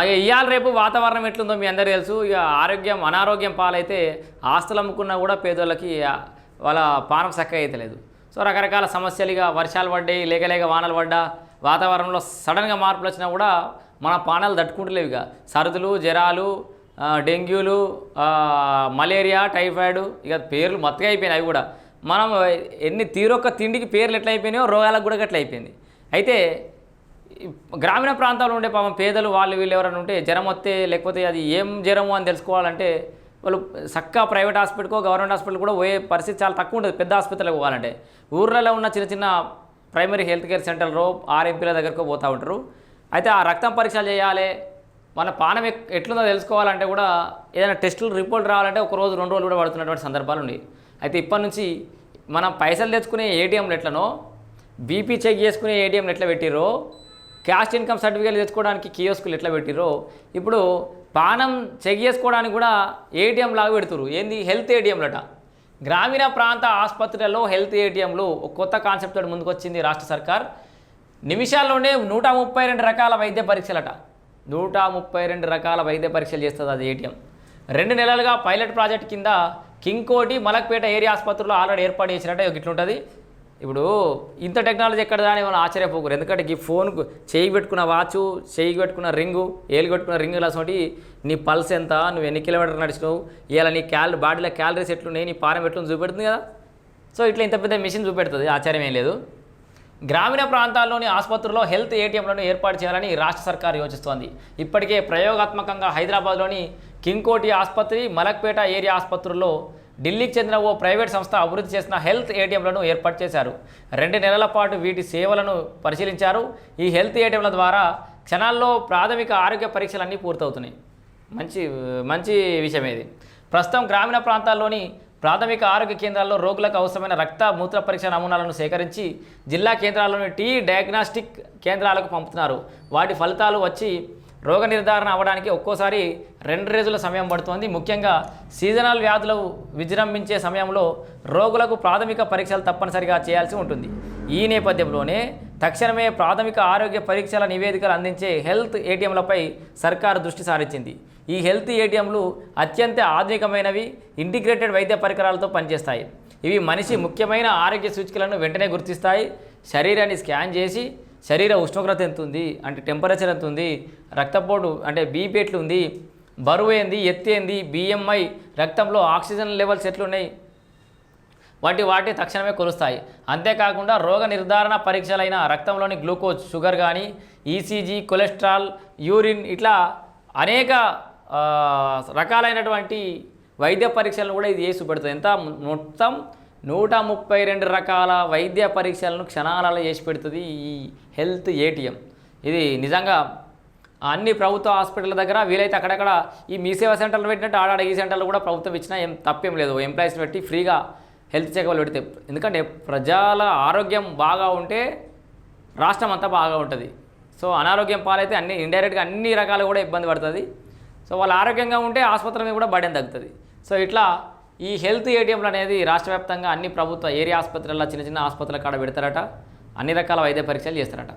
ఇవాళ రేపు వాతావరణం ఎట్లుందో మీ అందరూ తెలుసు. ఇక ఆరోగ్యం అనారోగ్యం పాలైతే ఆస్తులు అమ్ముకున్నా కూడా పేదోళ్ళకి వాళ్ళ పానం చక్కగా అయితలేదు. సో రకరకాల సమస్యలు ఇక వర్షాలు పడ్డాయి లేక లేక వానలు పడ్డా వాతావరణంలో సడన్గా మార్పులు వచ్చినా కూడా మన పానాలు తట్టుకుంటలేవు ఇక. సరుదులు జ్వరాలు డెంగ్యూలు మలేరియా టైఫాయిడ్ ఇక పేర్లు మత్తుగా అయిపోయినాయి అవి కూడా. మనం ఎన్ని తీరొక్క తిండికి పేర్లు ఎట్లా అయిపోయినాయో రోగాలకు కూడా అట్లా అయిపోయింది. అయితే గ్రామీణ ప్రాంతాల్లో ఉండే పాపం పేదలు వాళ్ళు వీళ్ళు ఎవరైనా ఉంటే జ్వరం వస్తే లేకపోతే అది ఏం జ్వరము అని తెలుసుకోవాలంటే వాళ్ళు చక్కగా ప్రైవేట్ హాస్పిటల్కో గవర్నమెంట్ హాస్పిటల్ కూడా పోయే పరిస్థితి చాలా తక్కువ ఉంటుంది పెద్ద హాస్పిటల్కి పోవాలంటే. ఊర్లలో ఉన్న చిన్న చిన్న ప్రైమరీ హెల్త్ కేర్ సెంటర్లో ఆర్ఎంపీల దగ్గరకు పోతూ ఉంటారు. అయితే ఆ రక్తం పరీక్షలు చేయాలి. మన పానం ఎట్లుందో తెలుసుకోవాలంటే కూడా ఏదైనా టెస్టులు రిపోర్ట్ రావాలంటే ఒక రోజు రెండు రోజులు కూడా పడుతున్నటువంటి సందర్భాలు ఉన్నాయి. అయితే ఇప్పటి నుంచి మనం పైసలు తెచ్చుకునే ఏటీఎంలు ఎట్లనో బీపీ చెక్ చేసుకునే ఏటీఎంలు ఎట్లా పెట్టిరో క్యాస్ట్ ఇన్కమ్ సర్టిఫికేట్ తెచ్చుకోవడానికి కియోస్కులు ఎట్లా పెట్టిరో ఇప్పుడు పానం చెక్ చేసుకోవడానికి కూడా ఏటీఎం లాగా పెడుతురు ఏంది? హెల్త్ ఏటీఎంలట. గ్రామీణ ప్రాంత ఆసుపత్రులలో హెల్త్ ఏటీఎంలు ఒక కొత్త కాన్సెప్ట్ తోటి ముందుకొచ్చింది రాష్ట్ర సర్కార్. నిమిషాల్లోనే నూట ముప్పై రెండు రకాల వైద్య పరీక్షలట. నూట ముప్పై రెండు రకాల వైద్య పరీక్షలు చేస్తుంది అది ఏటీఎం. రెండు నెలలుగా పైలట్ ప్రాజెక్ట్ కింద కింగ్కోటి మలక్పేట ఏరియా ఆసుపత్రిలో ఆల్రెడీ ఏర్పాటు చేసినట్టే ఇట్లుంటుంది. ఇప్పుడు ఇంత టెక్నాలజీ ఎక్కడ దాని మనం ఆశ్చర్యపోకూరు ఎందుకంటే ఈ ఫోన్కు చేయి పెట్టుకున్న వాచ్ చేయి పెట్టుకున్న రింగు ఏలు పెట్టుకున్న రింగు లాంటి నీ పల్స్ ఎంత నువ్వు ఎన్ని కిలోమీటర్లు నడిచినావు ఇలా నీ క్యాల్ బాడీలో క్యాలరీస్ ఎట్లున్నాయి నీ పారం ఎట్లు చూపెడుతుంది కదా. సో ఇట్లా ఇంత పెద్ద మిషన్ చూపెడుతుంది ఆశ్చర్యం ఏం లేదు. గ్రామీణ ప్రాంతాల్లోని ఆసుపత్రుల్లో హెల్త్ ఏటీఎంలను ఏర్పాటు చేయాలని రాష్ట్ర సర్కార్ యోచిస్తోంది. ఇప్పటికే ప్రయోగాత్మకంగా హైదరాబాద్లోని కింగ్కోటి ఆసుపత్రి మలక్పేట ఏరియా ఆసుపత్రుల్లో ఢిల్లీకి చెందిన ఓ ప్రైవేట్ సంస్థ అభివృద్ధి చేసిన హెల్త్ ఏటీఎంలను ఏర్పాటు చేశారు. రెండు నెలల పాటు వీటి సేవలను పరిశీలించారు. ఈ హెల్త్ ఏటీఎంల ద్వారా క్షణాల్లో ప్రాథమిక ఆరోగ్య పరీక్షలన్నీ పూర్తవుతున్నాయి. మంచి మంచి విషయం ఇది. ప్రస్తుతం గ్రామీణ ప్రాంతాల్లోని ప్రాథమిక ఆరోగ్య కేంద్రాల్లో రోగులకు అవసరమైన రక్త మూత్ర పరీక్ష నమూనాలను సేకరించి జిల్లా కేంద్రాల్లోని టీ డయాగ్నాస్టిక్ కేంద్రాలకు పంపుతున్నారు. వాటి ఫలితాలు వచ్చి రోగ నిర్ధారణ అవ్వడానికి ఒక్కోసారి రెండు రోజుల సమయం పడుతోంది. ముఖ్యంగా సీజనల్ వ్యాధులు విజృంభించే సమయంలో రోగులకు ప్రాథమిక పరీక్షలు తప్పనిసరిగా చేయాల్సి ఉంటుంది. ఈ నేపథ్యంలోనే తక్షణమే ప్రాథమిక ఆరోగ్య పరీక్షల నివేదికలు అందించే హెల్త్ ఏటీఎంలపై సర్కారు దృష్టి సారించింది. ఈ హెల్త్ ఏటీఎంలు అత్యంత ఆధునికమైనవి ఇంటిగ్రేటెడ్ వైద్య పరికరాలతో పనిచేస్తాయి. ఇవి మనిషి ముఖ్యమైన ఆరోగ్య సూచికలను వెంటనే గుర్తిస్తాయి. శరీరాన్ని స్కాన్ చేసి శరీర ఉష్ణోగ్రత ఎంత ఉంది అంటే టెంపరేచర్ ఎంత ఉంది రక్తపోటు అంటే బీపీ ఎట్లుంది బరువు ఏంది ఎత్తు ఏంది బిఎంఐ రక్తంలో ఆక్సిజన్ లెవెల్స్ ఎట్లున్నాయి? వంటి వాటి తక్షణమే కొలుస్తాయి. అంతేకాకుండా రోగ నిర్ధారణ పరీక్షలైన రక్తంలోని గ్లూకోజ్ షుగర్ కానీ ఈసీజీ కొలెస్ట్రాల్ యూరిన్ ఇట్లా అనేక రకాలైనటువంటి వైద్య పరీక్షలను కూడా ఇది చేసి పెడుతుంది. ఎంత మొత్తం నూట ముప్పై రెండు రకాల వైద్య పరీక్షలను క్షణాలలో చేసి పెడుతుంది ఈ హెల్త్ ఏటీఎం. ఇది నిజంగా అన్ని ప్రభుత్వ హాస్పిటల్ దగ్గర వీలైతే అక్కడక్కడ ఈ మీ సేవా సెంటర్లు పెట్టినట్టు ఆడాడ ఈ సెంటర్లు కూడా ప్రభుత్వం ఇచ్చినా ఏం తప్పేం లేదు. ఎంప్లాయీస్ పెట్టి ఫ్రీగా హెల్త్ చెకప్లు పెడితే ఎందుకంటే ప్రజల ఆరోగ్యం బాగా ఉంటే రాష్ట్రం అంతా బాగా ఉంటుంది. సో అనారోగ్యం పాలైతే అన్ని ఇండైరెక్ట్గా అన్ని రకాలు కూడా ఇబ్బంది పడుతుంది. సో వాళ్ళు ఆరోగ్యంగా ఉంటే ఆసుపత్రి మీద కూడా బడెన్ తగ్గుతుంది. సో ఇట్లా ఈ హెల్త్ ఏటీఎంలు అనేది రాష్ట్ర వ్యాప్తంగా అన్ని ప్రభుత్వ ఏరియా ఆసుపత్రుల్లో చిన్న చిన్న ఆసుపత్రుల కాడ పెడతారట. అన్ని రకాల వైద్య పరీక్షలు చేస్తారట.